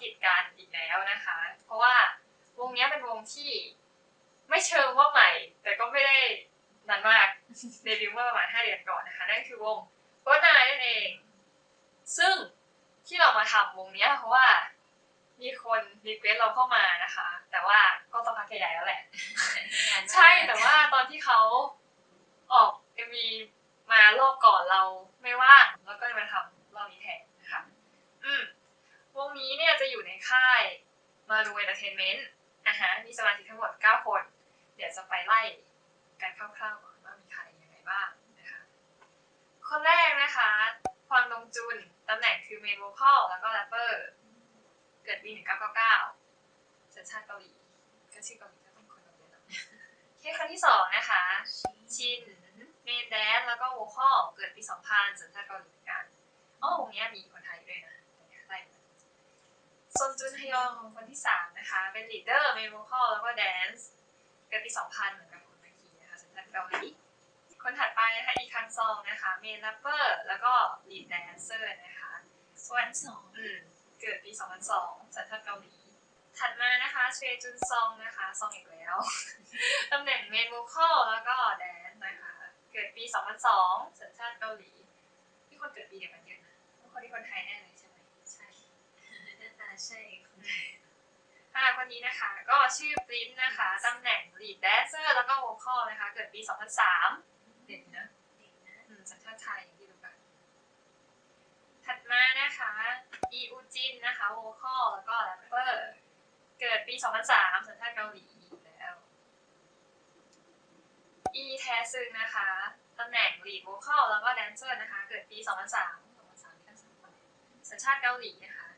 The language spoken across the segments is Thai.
กิจกันอีกแล้วนะคะ เพราะว่าวงเนี้ยเป็นวงที่ไม่เชิงว่าใหม่ แต่ก็ไม่ได้นานมากเดบิวต์เมื่อประมาณ5เดือนก่อนนะคะ นั่นคือวงโบนายนั่นเอง ซึ่งที่เรามาทำวงเนี้ยเพราะว่ามีคนรีเควสเราเข้ามานะคะ แต่ว่าก็ต้องพักใหญ่ๆแล้วแหละ ใช่แต่ว่าตอนที่เขาออกเอ็มีมารอบก่อนเราไม่ว่างแล้วก็เลยมาทำรอบนี้แทนนะคะอืมวงนี้เนี่ยจะอยู่ในค่ายมา ร์เทนเมนต์อะฮะมีสมาชิกทั้งหมด 9 คน เดี๋ยวจะไปไล่กันคร่าวๆก่อนว่ามีใครยังไงบ้างนะคะคนแรกนะคะพรดงจุนตำแหน่งคือเมนโวคอลแล้วก็แรปเปอร์ เกิดปี 1999สัญชาติเกาหลีก็ชื่อเกาหลีก็ต้องคนเกาหลีเนาะเคสคนที่สองนะคะ ชินเมนแดนแล้วก็โวคอลเกิดปี 2000สัญชาติเกาหลีเหมือนกันอ๋อวงเนี้ยมีคนไทยด้วยนะไล่มา ซนจุนฮยองของคนที่3นะคะ เป็นลีดเดอร์เมนโวคอลแล้วก็แดนซ์เกิดปี 2000 เหมือนกับคนเมื่อกี้นะคะสัญชาติเกาหลีคนถัดไปนะคะอีคันซองนะคะเมนแรปเปอร์แล้วก็ลีดแดนเซอร์นะคะส่วนสองเกิดปี 2002 สัญชาติเกาหลี ถัดมานะคะเชจุนซองนะคะซองอีกแล้วตำแหน่งเมน v ว c อลแล้วก็แดนนะคะเกิดปี 2002 สัญชาติเกาหลีที่คนเกิดปีเดียวกันเยอะนะคนที่คนไทยแน่เลยใช่ไหมใช่ หน้าตาใช่คนไทย อ่าคนนี้นะคะ ก็ ชื่อปรินนะคะตำแหน่ง lead dancer แล้วก็ vocal นะคะ เกิดปี 2003 เด่นนะเด็กนะอืมสัญชาติไทยอย่างที่รู้กัน ถัดมานะคะอีอูจินนะคะโวคอลแล้วก็แรปเปอร์เกิดปี 2003 สัญชาติเกาหลีอีกแล้วอีแทซึงนะคะตำแหน่งลีดโวคอลแล้วก็แดนเซอร์นะคะ เกิดปี 2003 2003แค่สามคนสัญชาติเกาหลีนะคะ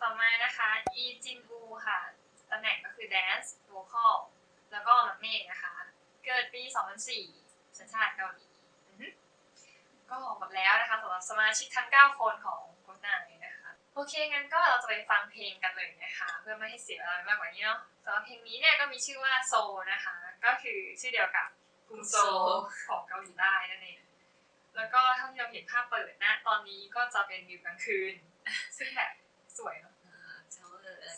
ต่อมานะคะ อีจินอูค่ะ ตำแหน่งก็คือแดนซ์โวคอลแล้วก็มักเม่นะคะ เกิดปี 2004 สัญชาติเกาหลีก็หมดแล้วนะคะสำหรับสมาชิกทั้ง 9 คนของโค้ชนายนะคะ โอเค งั้นก็เราจะไปฟังเพลงกันเลยนะคะ เพื่อไม่ให้เสียเวลามากกว่านี้เนาะสำหรับเพลงนี้เนี่ยก็มีชื่อว่าโซนะคะ ก็คือชื่อเดียวกับกรุงโซของเกาหลีใต้นั่นเองแล้วก็เท่าที่เราเห็นภาพเปิดนะ ตอนนี้ก็จะเป็นวิวกลางคืน ซึ่งแบบสวยเนาะ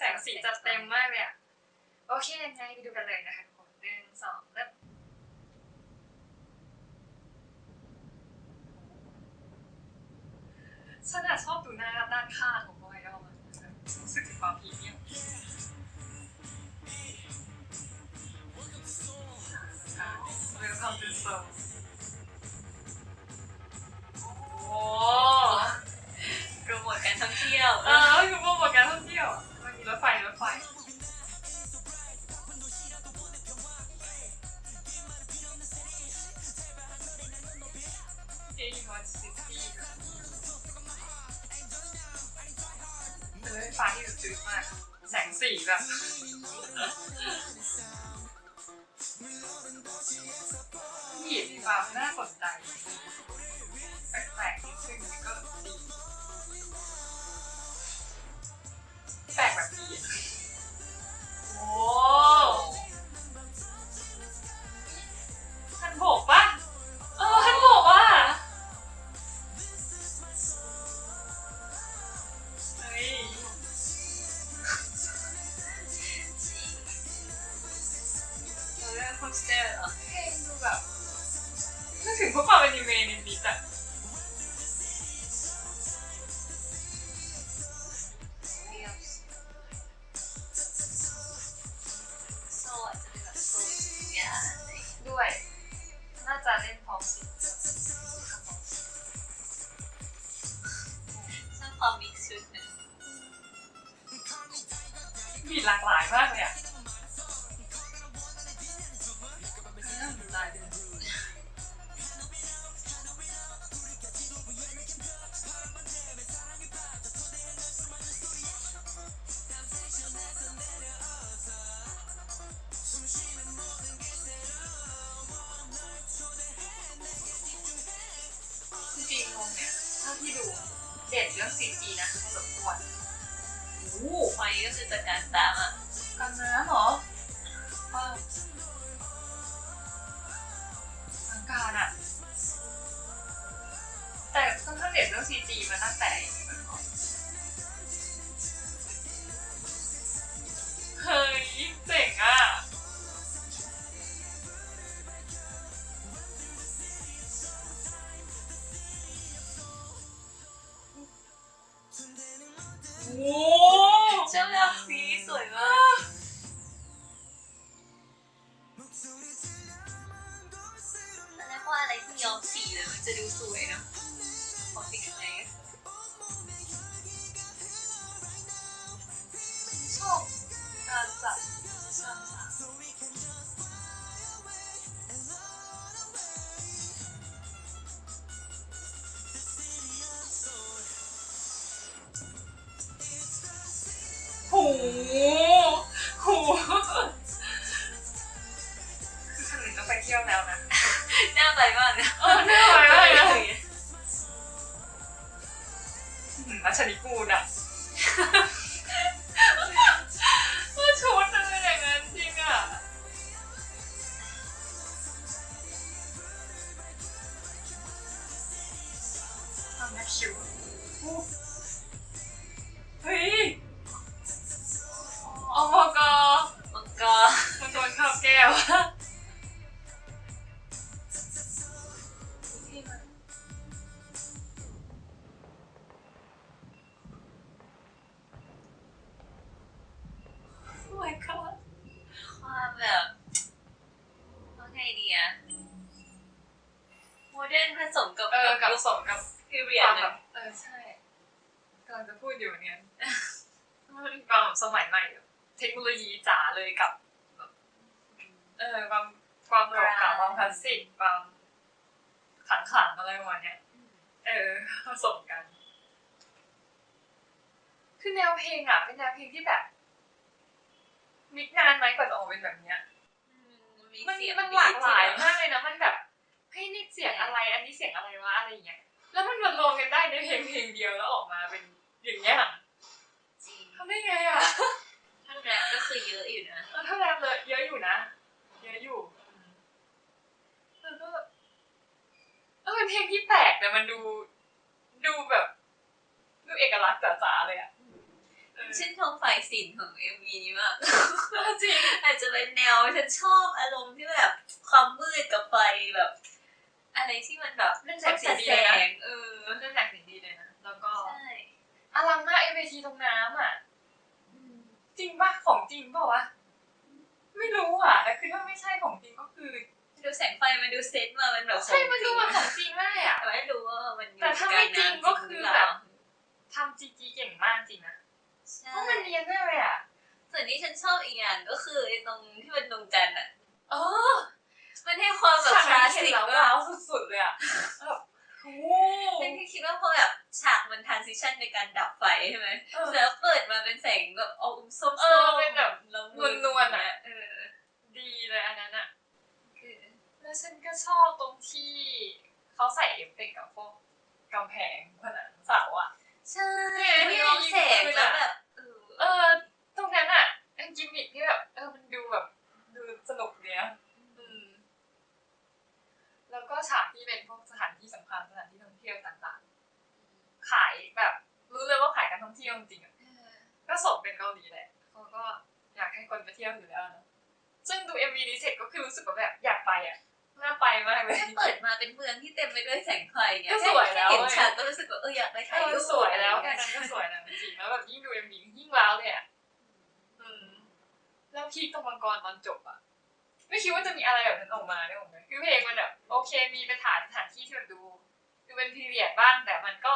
แสงสีจัดเต็มมากเลยอะโอเคยังไงไปดูกันเลยนะคะทุกคนหนึ่งสองเริ่มฉันอะชอบดูหน้าด้านข้างของโมไอดอลมันรู้สึกถึงความพรีเมียมเวลคัมทูโซ ถไฟฟ้าที่แบบจืดมาก แสงสีแบบนี่มีความน่าสนใจแปลกๆนิดนึงก็ดีแปลกแบบนี้โอ้ มีหลากหลายมากเลยอะน่าสนใจด้วยจริงๆวงเนี่ยเท่าที่ดูเด่นเรื่องซีจีนะพอสมควรโอ้โหไฟก็คือจากการตามอะกันน้ำเหรอว้าวทางการอะ แต่ค่อนข้างเด็ดเรื่องซีจีมาตั้งแต่ อะไรที่ย้อมสีเลยมันจะดูสวยเนอะของติ๊กไนท์ชอบการจัดฉาก สมกับพีเรีคยดวามเลแบยบเออใช่กำลังจะพูดอยู่เนี่ยมันเป็นความแบบสมัยใหม่แบบเทคโนโลยีจ๋าเลยกับแบบเออความความเก่าๆความคลาสสิกความขังขังๆอะไรประมาณเนี้ยเออผสมกัน คือแนวเพลงอะ เป็นแนวเพลงที่แบบมิกนานไหมกว่าจะออกเป็นแบบเนี้ยอืมมีมันเสียงมันหลากหลาย ล้วมันมารวมกันได้ในเพลงเพลงเดียวแล้วออกมาเป็นอย่างเงี้ยจริงทำได้ไงอะท่านแรปก็คือเยอะอยู่นะเออถ้าแรปเลยเยอะอยู่นะ เยอะอยู่แล้วก็เออเป็นเพลงที่แปลกแต่มันดูดูแบบดูเอกลักษณ์จ๋าๆเลยอะเช่นชมฝ่ายศิลป์ของ MV นี้มากจริงอาจจะเป็นแนวฉันชอบอารมณ์ที่แบบความมืดกับไฟแบบ อะไรที่มันแบบเล่นแสงสีดีเลยนะงเออเล่นแสงสีดีเลยนะแล้วก็ใช่อลังมากเอเวทีตรงน้ำอะจริงปะของจริงเปล่าวะไม่รู้อะแต่คือถ้าไม่ใช่ของจริงก็คือดูแสงไฟมันดูเซตมา มันแบบใช่ มันดูเหมือนของจริงมากอะแต่ไม่รู้ว่ามันอยู่แต่ถ้าไม่จริงก็คือแบบกลางน้ำจริงหรืเปล่าทำจีจีเก่งมากจริงนะใช่เพราะมันเนียนมากเลยอะส่วนที่ฉันชอบอีกอย่างก็คือไอ้ตรงที่มันดวงจันทร์อะ ชันในการดับไฟใช่ไหมเออแล้วเปิดมาเป็นแสงแบบอมส้มๆเออเป็นแบบละมุนวลๆอะเออ ดีเลยอันนั้นอะคือแล้วฉันก็ชอบตรงที่เขาใส่เอฟเฟกต์กับพวกกำแพงผนั ยวอยู่แล้วเนอะซึ่งดู MV นี้เสร็จก็คือรู้สึกว่าแบบอยากไปอะน่าไปมากเลย แค่เปิดมาเป็นเมืองที่เต็มไปด้วยแสงไฟเนี่ยก็สวยแล้วค่เห็นฉากก็รู้สึกว่าเอออยากไปเอถ่ายรูอปสวยแล้วอะไรแค่อย่างนั้นเงี้ยก็สวยแล้วจริงๆแล้วแบบยิ่งดู MV ยิ่งว้าวเลยอะอืมแล้วพีคตรงมังกรตอนจบอะ ไม่คิดว่าจะมีอะไรแบบนั้นออกมาได้หรอกนะคือเพลงมันแบบโอเคมีไปถ่ายสถานที่ที่แบบดูดูเป็นพีเรียดบ้างแต่มันก็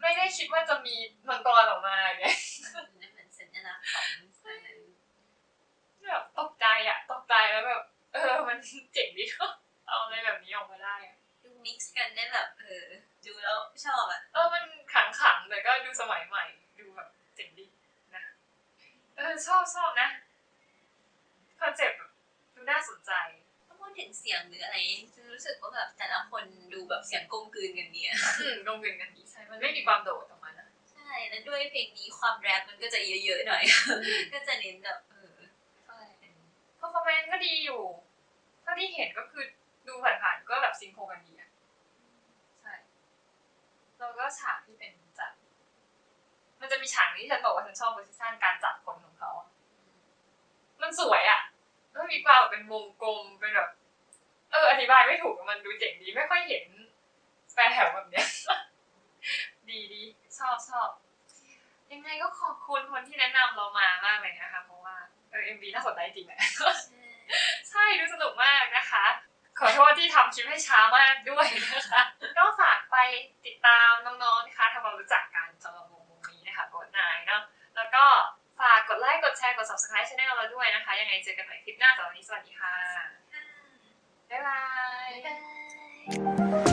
ไม่ได้คิดว่าจะมีมังกรออกมาอย่างเงี้ย นั่นเหมือนสัญลักษณ์ของอันนั้น แบบตกใจอะตกใจแล้วแบบ เออ มันเจ๋งดีก็เอาอะไรแบบนี้ออกมาได้อะดูมิกซ์กันได้แบบเออดูแล้วชอบอะเออมันขังขังๆแต่ก็ดูสมัยใหม่ ดูแบบเจ๋งดีนะเออชอบชอบนะคอนเซ็ปต์แบบดูน่าสนใจถ้าพูดถึงเสียงหรืออะไรฉันรู้สึกว่าแบบแต่ละคนดูแบบเสียงกลมกลืนกันเนี่ยอืมลงเป็นกันดีใช่มันไม่มีความโดดออกมานะใช่แล้วด้วยเพลงนี้ความแรปมันก็จะเยอะๆหน่อย ก็จะเน้นแบบเออเท่าไหร่เป็น เพอร์ฟอร์แมนซ์ก็ดีอยู่เท่าที่เห็นก็คือดูผ่านๆก็แบบซิงโครกันดีอะใช่ แล้วก็ฉากที่เป็นจัด มันจะมีฉากนี้ที่ฉันบอกว่าฉันชอบโพสิชันการจัดคนของเขาอะมันสวยอะแล้วมีค วงกลมเป็นแบบ เออ อธิบายไม่ถูกมันดูเจ๋งดีไม่ค่อยเห็นแฟนแถวแบบเนี้ย ดีดีชอบชอบยังไงก็ขอบคุณคนที่แนะนำเรามามากเลยนะคะเพราะว่าเออเอ็มบีน่าสนใจจริงแหละใช่ดูสนุกมากนะคะ ขอโทษที่ทำคลิปให้ช้ามากด้วยนะคะก็ฝากไปติดตามน้องๆนะคะ กดแชร์กด subscribe ช่องเราด้วยนะคะ ยังไงเจอกันใหม่คลิปหน้าสำหรับวันนี้สวัสดีค่ะ บ๊ายบายบ๊ายบาย